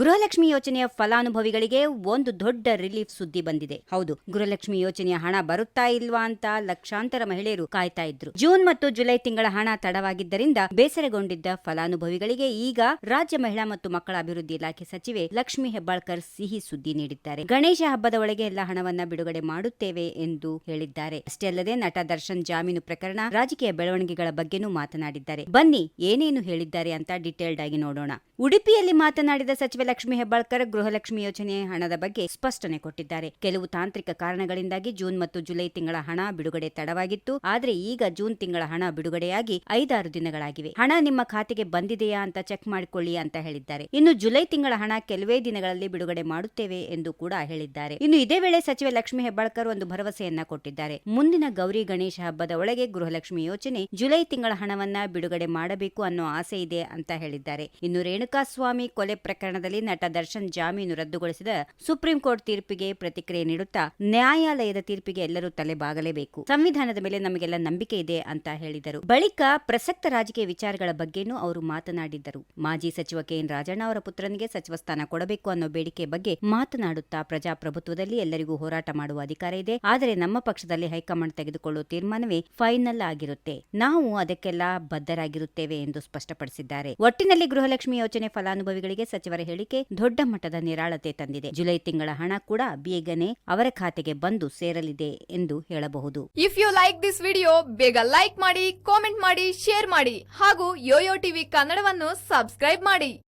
ಗೃಹಲಕ್ಷ್ಮಿ ಯೋಜನೆಯ ಫಲಾನುಭವಿಗಳಿಗೆ ಒಂದು ದೊಡ್ಡ ರಿಲೀಫ್ ಸುದ್ದಿ ಬಂದಿದೆ. ಹೌದು, ಗೃಹಲಕ್ಷ್ಮಿ ಯೋಜನೆಯ ಹಣ ಬರುತ್ತಾ ಇಲ್ವಾ ಅಂತ ಲಕ್ಷಾಂತರ ಮಹಿಳೆಯರು ಕಾಯ್ತಾ ಇದ್ರು. ಜೂನ್ ಮತ್ತು ಜುಲೈ ತಿಂಗಳ ಹಣ ತಡವಾಗಿದ್ದರಿಂದ ಬೇಸರಗೊಂಡಿದ್ದ ಫಲಾನುಭವಿಗಳಿಗೆ ಈಗ ರಾಜ್ಯ ಮಹಿಳಾ ಮತ್ತು ಮಕ್ಕಳ ಅಭಿವೃದ್ಧಿ ಇಲಾಖೆ ಸಚಿವೆ ಲಕ್ಷ್ಮಿ ಹೆಬ್ಬಾಳ್ಕರ್ ಸಿಹಿ ಸುದ್ದಿ ನೀಡಿದ್ದಾರೆ. ಗಣೇಶ ಹಬ್ಬದ ಒಳಗೆ ಎಲ್ಲ ಹಣವನ್ನ ಬಿಡುಗಡೆ ಮಾಡುತ್ತೇವೆ ಎಂದು ಹೇಳಿದ್ದಾರೆ. ಅಷ್ಟೇ ಅಲ್ಲದೆ ನಟ ದರ್ಶನ್ ಜಾಮೀನು ಪ್ರಕರಣ ರಾಜಕೀಯ ಬೆಳವಣಿಗೆಗಳ ಬಗ್ಗೆನೂ ಮಾತನಾಡಿದ್ದಾರೆ. ಬನ್ನಿ ಏನೇನು ಹೇಳಿದ್ದಾರೆ ಅಂತ ಡಿಟೇಲ್ಡ್ ಆಗಿ ನೋಡೋಣ. ಉಡುಪಿಯಲ್ಲಿ ಮಾತನಾಡಿದ ಸಚಿವೆ ಲಕ್ಷ್ಮಿ ಹೆಬ್ಬಾಳ್ಕರ್ ಗೃಹಲಕ್ಷ್ಮಿ ಯೋಜನೆ ಹಣದ ಬಗ್ಗೆ ಸ್ಪಷ್ಟನೆ ಕೊಟ್ಟಿದ್ದಾರೆ. ಕೆಲವು ತಾಂತ್ರಿಕ ಕಾರಣಗಳಿಂದಾಗಿ ಜೂನ್ ಮತ್ತು ಜುಲೈ ತಿಂಗಳ ಹಣ ಬಿಡುಗಡೆ ತಡವಾಗಿತ್ತು. ಆದರೆ ಈಗ ಜೂನ್ ತಿಂಗಳ ಹಣ ಬಿಡುಗಡೆಯಾಗಿ ಐದಾರು ದಿನಗಳಾಗಿವೆ. ಹಣ ನಿಮ್ಮ ಖಾತೆಗೆ ಬಂದಿದೆಯಾ ಅಂತ ಚೆಕ್ ಮಾಡಿಕೊಳ್ಳಿ ಅಂತ ಹೇಳಿದ್ದಾರೆ. ಇನ್ನು ಜುಲೈ ತಿಂಗಳ ಹಣ ಕೆಲವೇ ದಿನಗಳಲ್ಲಿ ಬಿಡುಗಡೆ ಮಾಡುತ್ತೇವೆ ಎಂದು ಕೂಡ ಹೇಳಿದ್ದಾರೆ. ಇನ್ನು ಇದೇ ವೇಳೆ ಸಚಿವೆ ಲಕ್ಷ್ಮಿ ಹೆಬ್ಬಾಳ್ಕರ್ ಒಂದು ಭರವಸೆಯನ್ನ ಕೊಟ್ಟಿದ್ದಾರೆ. ಮುಂದಿನ ಗೌರಿ ಗಣೇಶ ಹಬ್ಬದ ಒಳಗೆ ಗೃಹಲಕ್ಷ್ಮಿ ಯೋಜನೆ ಜುಲೈ ತಿಂಗಳ ಹಣವನ್ನ ಬಿಡುಗಡೆ ಮಾಡಬೇಕು ಅನ್ನೋ ಆಸೆ ಇದೆ ಅಂತ ಹೇಳಿದ್ದಾರೆ. ಇನ್ನು ರೇಣುಕಾಸ್ವಾಮಿ ಕೊಲೆ ಪ್ರಕರಣದಲ್ಲಿ ನಟ ದರ್ಶನ್ ಜಾಮೀನು ರದ್ದುಗೊಳಿಸಿದ ಸುಪ್ರೀಂ ಕೋರ್ಟ್ ತೀರ್ಪಿಗೆ ಪ್ರತಿಕ್ರಿಯೆ ನೀಡುತ್ತಾ ನ್ಯಾಯಾಲಯದ ತೀರ್ಪಿಗೆ ಎಲ್ಲರೂ ತಲೆ ಬಾಗಲೇಬೇಕು ಸಂವಿಧಾನದ ಮೇಲೆ ನಮಗೆಲ್ಲ ನಂಬಿಕೆ ಇದೆ ಅಂತ ಹೇಳಿದರು. ಬಳಿಕ ಪ್ರಸಕ್ತ ರಾಜಕೀಯ ವಿಚಾರಗಳ ಬಗ್ಗೆನೂ ಅವರು ಮಾತನಾಡಿದ್ದರು. ಮಾಜಿ ಸಚಿವ ಕೆಎನ್ ರಾಜಣ್ಣ ಅವರ ಪುತ್ರನಿಗೆ ಸಚಿವ ಸ್ಥಾನ ಕೊಡಬೇಕು ಅನ್ನೋ ಬೇಡಿಕೆ ಬಗ್ಗೆ ಮಾತನಾಡುತ್ತಾ ಪ್ರಜಾಪ್ರಭುತ್ವದಲ್ಲಿ ಎಲ್ಲರಿಗೂ ಹೋರಾಟ ಮಾಡುವ ಅಧಿಕಾರ ಇದೆ. ಆದರೆ ನಮ್ಮ ಪಕ್ಷದಲ್ಲಿ ಹೈಕಮಾಂಡ್ ತೆಗೆದುಕೊಳ್ಳುವ ತೀರ್ಮಾನವೇ ಫೈನಲ್ ಆಗಿರುತ್ತೆ. ನಾವು ಅದಕ್ಕೆಲ್ಲ ಬದ್ಧರಾಗಿರುತ್ತೇವೆ ಎಂದು ಸ್ಪಷ್ಟಪಡಿಸಿದ್ದಾರೆ. ಒಟ್ಟಿನಲ್ಲಿ ಗೃಹಲಕ್ಷ್ಮಿ ಯೋಜನೆ ಫಲಾನುಭವಿಗಳಿಗೆ ಸಚಿವರ ಹೇಳಿಕೆ ದೊಡ್ಡ ಮಟ್ಟದ ನಿರಾಳತೆ ತಂದಿದೆ. ಜುಲೈ ತಿಂಗಳ ಹಣ ಕೂಡ ಬೇಗನೆ ಅವರ ಖಾತೆಗೆ ಬಂದು ಸೇರಲಿದೆ ಎಂದು ಹೇಳಬಹುದು. If you like this video ಬೇಗ ಲೈಕ್ ಮಾಡಿ ಕಾಮೆಂಟ್ ಮಾಡಿ ಶೇರ್ ಮಾಡಿ ಹಾಗೂ ಯೋಯೋ ಟಿವಿ ಕನ್ನಡವನ್ನು ಸಬ್ಸ್ಕ್ರೈಬ್ ಮಾಡಿ.